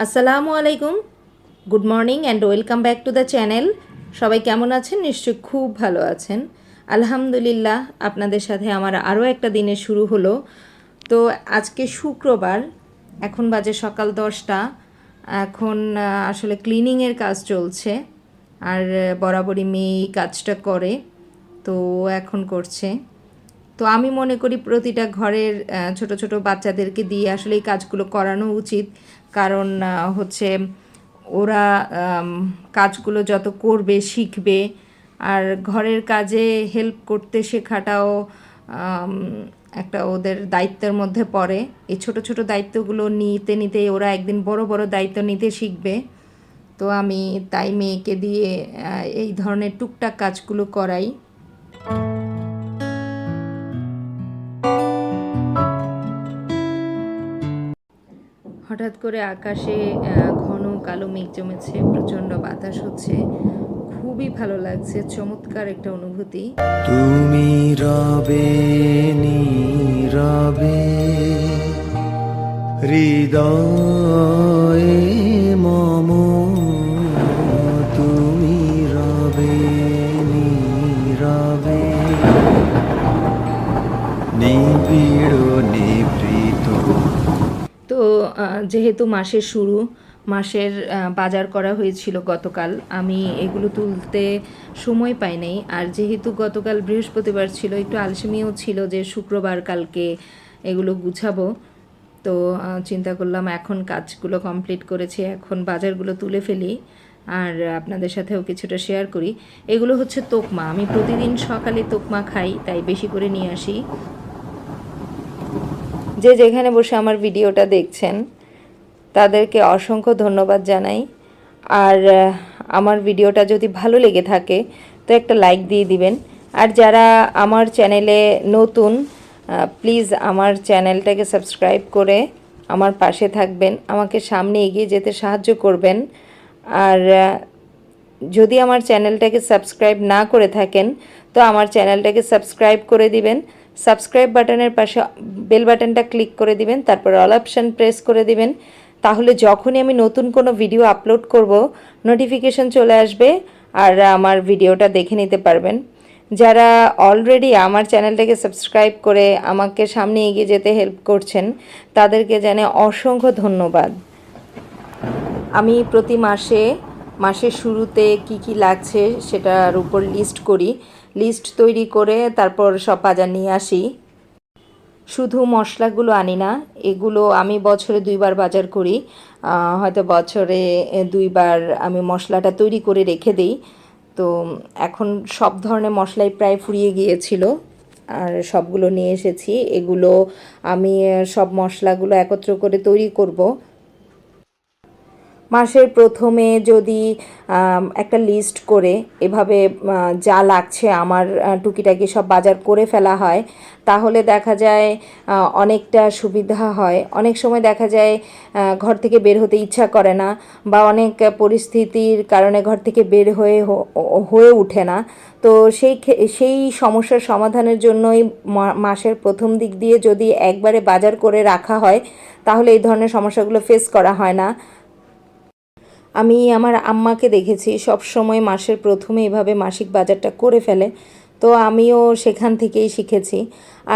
আসসালামু আলাইকুম। Good morning and welcome back to the channel. সবাই কেমন আছেন? নিশ্চয়ই খুব ভালো আছেন। আলহামদুলিল্লাহ, আপনাদের সাথে আমার আরও একটা দিনে শুরু হলো। তো আজকে শুক্রবার, এখন বাজে সকাল দশটা। এখন আসলে ক্লিনিংয়ের কাজ চলছে। আর বরাবরই মেয়ে এই কাজটা করে। তো এখন করছে। তো আমি মনে করি প্রতিটা ঘরের ছোট ছোট বাচ্চাদেরকে দিয়ে আসলে এই কাজগুলো করানো উচিত। কারণ হচ্ছে ওরা কাজগুলো যত করবে, শিখবে। আর ঘরের কাজে হেল্প করতে শেখাটাও একটা ওদের দায়িত্বের মধ্যে পড়ে। এই ছোট ছোট দায়িত্বগুলো নিতে নিতে ওরা একদিন বড় বড় দায়িত্ব নিতে শিখবে। তো আমি তাই মেয়েকে দিয়ে এই ধরনের টুকটাক কাজগুলো করাই। হঠাৎ করে আকাশে ঘন কালো মেঘ জমেছে প্রচণ্ড বাতাস হচ্ছে। খুবই ভালো লাগছে, চমৎকার একটা অনুভূতি। তুমি রবে নীরবে হৃদয়ে মম যেহেতু মাসের শুরু, মাসের বাজার করা হয়েছিল গতকাল, আমি এগুলো তুলতে সময় পাই নাই। আর যেহেতু গতকাল বৃহস্পতিবার ছিল, একটু আলসেমিও ছিল যে শুক্রবার কালকে এগুলো গুছাবো, তো চিন্তা করলাম এখন কাজগুলো কমপ্লিট করেছি, এখন বাজারগুলো তুলে ফেলি। আর আপনাদের সাথেও কিছুটা শেয়ার করি। এগুলো হচ্ছে তোকমা, আমি প্রতিদিন সকালে তোকমা খাই, তাই বেশি করে নিয়ে আসি। যে যেখানে বসে আমার ভিডিওটা দেখছেন তাদেরকে অসংখ্য ধন্যবাদ জানাই। আর আমার ভিডিওটা যদি ভালো লেগে থাকে, তো একটা লাইক দিয়ে দিবেন। আর যারা আমার চ্যানেলে নতুন প্লিজ আমার চ্যানেলটাকে সাবস্ক্রাইব করে আমার পাশে থাকবেন, আমাকে সামনে এগিয়ে যেতে সাহায্য করবেন। আর যদি আমার চ্যানেলটাকে সাবস্ক্রাইব না করে থাকেন, তো আমার চ্যানেলটাকে সাবস্ক্রাইব করে দিবেন। সাবস্ক্রাইব বাটনের পাশে বেল বাটনটা ক্লিক করে দিবেন, তারপর অল অপশান প্রেস করে দিবেন। তাহলে যখনই আমি নতুন কোনো ভিডিও আপলোড করব নোটিফিকেশন চলে আসবে আর আমার ভিডিওটা দেখে নিতে পারবেন। যারা অলরেডি আমার চ্যানেলটাকে সাবস্ক্রাইব করে আমাকে সামনে এগিয়ে যেতে হেল্প করছেন, তাদেরকে জানে অসংখ্য ধন্যবাদ। আমি প্রতি মাসে, মাসের শুরুতে কি কি লাগছে সেটার উপর লিস্ট করি। লিস্ট তৈরি করে তারপর সব বাজার নিয়ে আসি। শুধু মশলাগুলো আনি না, এগুলো আমি বছরে দুইবার বাজার করি। হয়তো বছরে দুইবার আমি মশলাটা তৈরি করে রেখে দিই। তো এখন সব ধরনের মশলাই প্রায় ফুরিয়ে গিয়েছিল। আর সবগুলো নিয়ে এসেছি। এগুলো আমি সব মশলাগুলো একত্র করে তৈরি করব। মাসের প্রথমে যদি একটা লিস্ট করে এভাবে যা লাগছে আমার টুকিটাকি সব বাজার করে ফেলা হয়, তাহলে দেখা যায় অনেকটা সুবিধা হয়। অনেক সময় দেখা যায় ঘর থেকে বের হতে ইচ্ছা করে না বা অনেক পরিস্থিতির কারণে ঘর থেকে বের হয়ে হয়ে ওঠে না। তো সেই সেই সমস্যার সমাধানের জন্যই মাসের প্রথম দিক দিয়ে যদি একবারে বাজার করে রাখা হয়, তাহলে এই ধরনের সমস্যাগুলো ফেস করা হয় না। আমি আমার আম্মাকে দেখেছি, সব সময় মাসের প্রথমে এভাবে মাসিক বাজারটা করে ফেলে। তো আমিও সেখান থেকেই শিখেছি।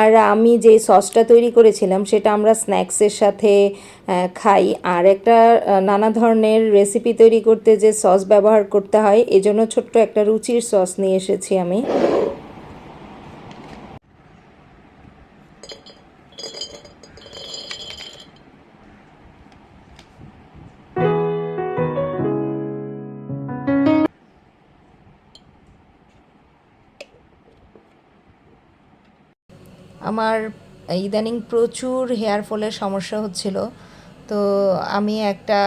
আর আমি যে সসটা তৈরি করেছিলাম, সেটা আমরা স্ন্যাক্সের সাথে খাই। আর একটা নানা ধরনের রেসিপি তৈরি করতে যে সস ব্যবহার করতে হয়, এজন্য ছোট্ট একটা রুচির সস নিয়ে এসেছি আমি। আমার ইদানিং প্রচুর হেয়ার ফলের সমস্যা হচ্ছিল। তো আমি একটা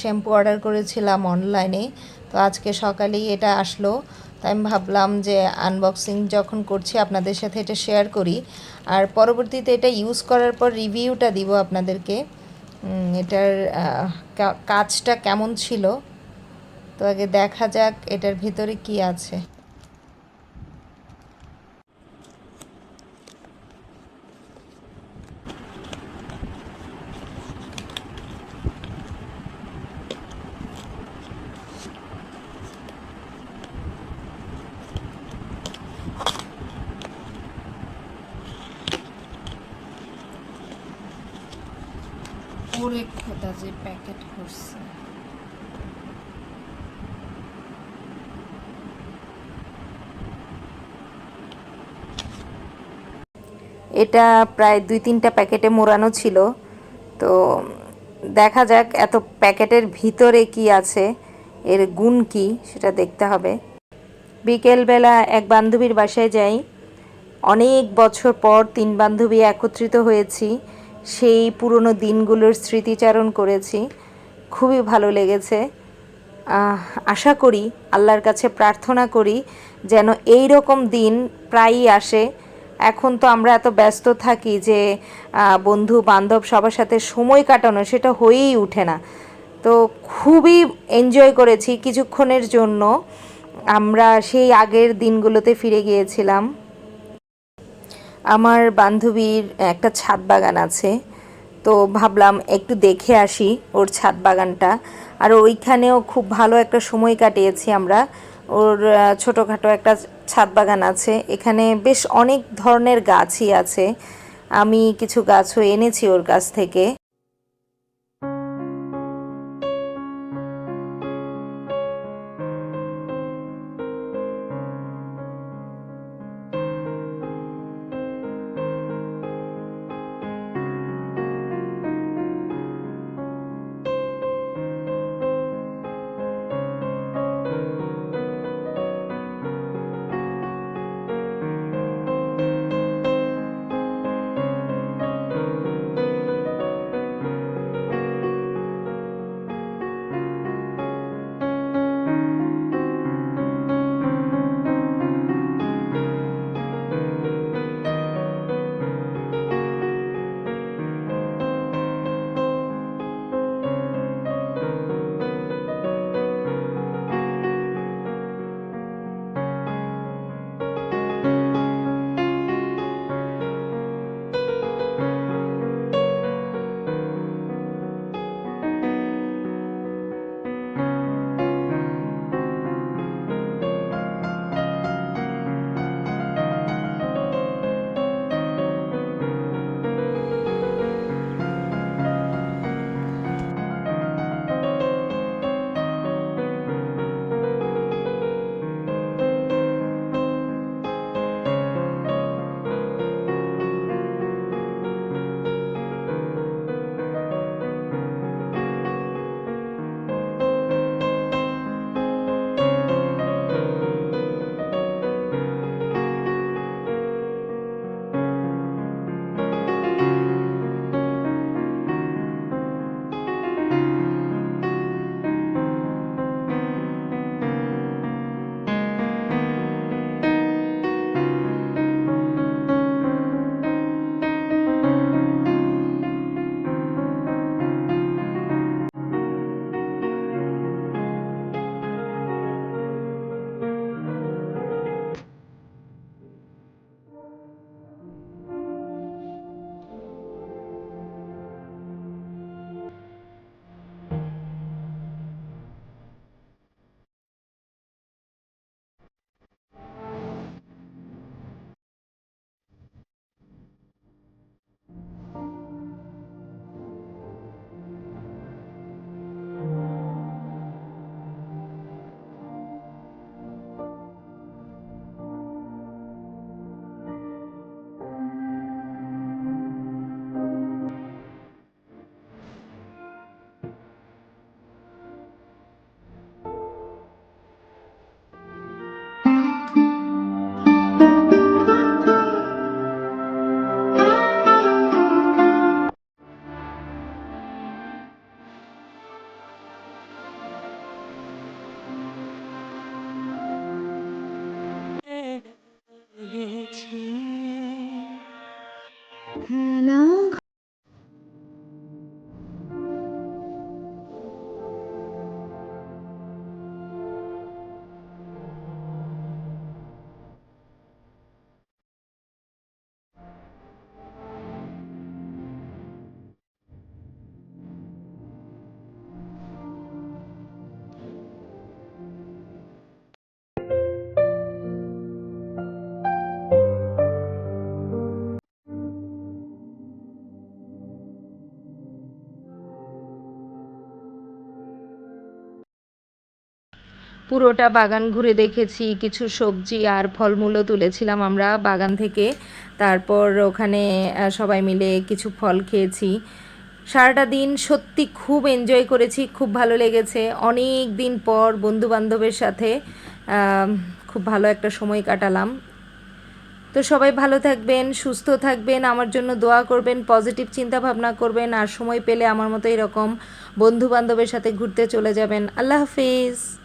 শ্যাম্পু অর্ডার করেছিলাম অনলাইনে। তো আজকে সকালেই এটা আসলো। তাই আমি ভাবলাম যে আনবক্সিং যখন করছি আপনাদের সাথে এটা শেয়ার করি। আর পরবর্তীতে এটা ইউজ করার পর রিভিউটা দিব আপনাদেরকে। এটার কাজটা কেমন ছিল? তো আগে দেখা যাক এটার ভিতরে কি আছে। ওরে খোদা যে প্যাকেট করছে। এটা প্রায় দুই তিনটা প্যাকেটে মোড়ানো ছিল। তো দেখা যাক এত প্যাকেটের ভিতরে কি আছে, এর গুণ কি সেটা দেখতে হবে। বিকেলবেলা এক বান্ধবীর বাসায় যাই। অনেক বছর পর তিন বান্ধবী একত্রিত হয়েছি। সেই পুরনো দিনগুলোর স্মৃতিচারণ করেছি। খুবই ভালো লেগেছে। আশা করি আল্লাহর কাছে প্রার্থনা করি যেন এই রকম দিন প্রায়ই আসে। এখন তো আমরা এত ব্যস্ত থাকি যে বন্ধু, বান্ধব সবার সাথে সময় কাটানো সেটা হয়েই ওঠে না। তো খুবই এনজয় করেছি কিছুক্ষণের জন্য। আমরা সেই আগের দিনগুলোতে ফিরে গিয়েছিলাম। আমার বান্ধবীর একটা ছাদ বাগান আছে, তো ভাবলাম একটু দেখে আসি ওর ছাদ বাগানটা। আর ওইখানেও খুব ভালো একটা সময় কাটিয়েছি আমরা। ওর ছোটোখাটো একটা ছাদ বাগান আছে। এখানে বেশ অনেক ধরনের গাছই আছে। আমি কিছু গাছও এনেছি ওর কাছ থেকে। পুরোটা বাগান ঘুরে দেখেছি, কিছু সবজি আর ফলমূলও তুলেছিলাম আমরা বাগান থেকে। তারপর ওখানে সবাই মিলে কিছু ফল খেয়েছি। সারাটা দিন সত্যি খুব এনজয় করেছি, খুব ভালো লেগেছে। অনেক দিন পর বন্ধু বান্ধবের সাথে খুব ভালো একটা সময় কাটালাম। তো সবাই ভালো থাকবেন, সুস্থ থাকবেন, আমার জন্য দোয়া করবেন পজিটিভ চিন্তা ভাবনা করবেন, আর সময় পেলে আমার মতো এরকম বন্ধু বান্ধবের সাথে ঘুরতে চলে যাবেন। আল্লাহ হাফিজ।